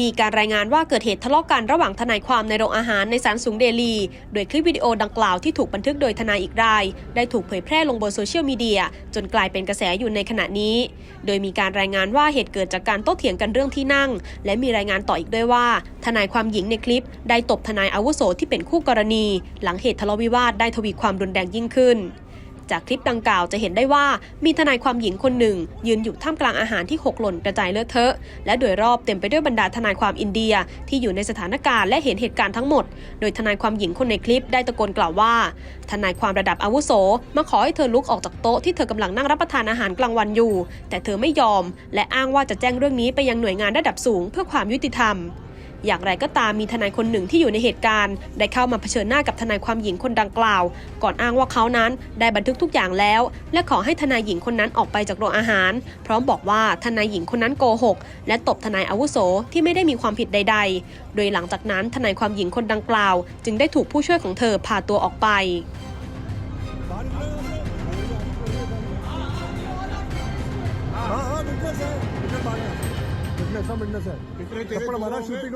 มีการรายงานว่าเกิดเหตุทะเลาะกันระหว่างทนายความในโรงอาหารในศาลสูงเดลี โดยคลิปวิดีโอดังกล่าวที่ถูกบันทึกโดยทนายอีกราย ได้ถูกเผยแพร่ลงบนโซเชียลมีเดียจนกลายเป็นกระแสอยู่ในขณะนี้ โดยมีการรายงานว่าเหตุเกิดจากการโต้เถียงกันเรื่องที่นั่ง และมีรายงานต่ออีกด้วยว่า ทนายความหญิงในคลิป ได้ตบทนายอาวุโสที่เป็นคู่กรณี หลังเหตุทะเลาะวิวาทได้ทวีความรุนแรงยิ่งขึ้น จากคลิปดังกล่าวจะเห็นได้ว่ามีทนายความหญิงคนหนึ่ง ยืนอยู่ท่ามกลางอาหารที่หกหล่นกระจายเลอะเทอะ และโดยรอบเต็มไปด้วยบรรดาทนายความอินเดียที่อยู่ในสถานการณ์และเห็นเหตุการณ์ทั้งหมด โดยทนายความหญิงคนในคลิปได้ตะโกนกล่าวว่า ทนายความระดับอาวุโส มาขอให้เธอลุกออกจากโต๊ะที่เธอกำลังนั่งรับประทานอาหารกลางวันอยู่ แต่เธอไม่ยอม และอ้างว่าจะแจ้งเรื่องนี้ไปยังหน่วยงานระดับสูง เพื่อความยุติธรรม อย่างไรก็ตามมีทนายคนหนึ่งที่อยู่ในเหตุการณ์ ได้เข้ามาเผชิญหน้ากับทนายความหญิงคนดังกล่าว ก่อนอ้างว่าเขานั้นได้บันทึกทุกอย่างแล้ว และขอให้ทนายหญิงคนนั้นออกไปจากโรงอาหาร พร้อมบอกว่าทนายหญิงคนนั้นโกหก และตบทนายอาวุโสที่ไม่ได้มีความผิดใด ๆ โดยหลังจากนั้นทนายความหญิงคนดังกล่าว จึงได้ถูกผู้ช่วยของเธอพาตัวออกไป啊啊！你这是。कैसा बिज़नेस है थप्पड़ मारा श्रुति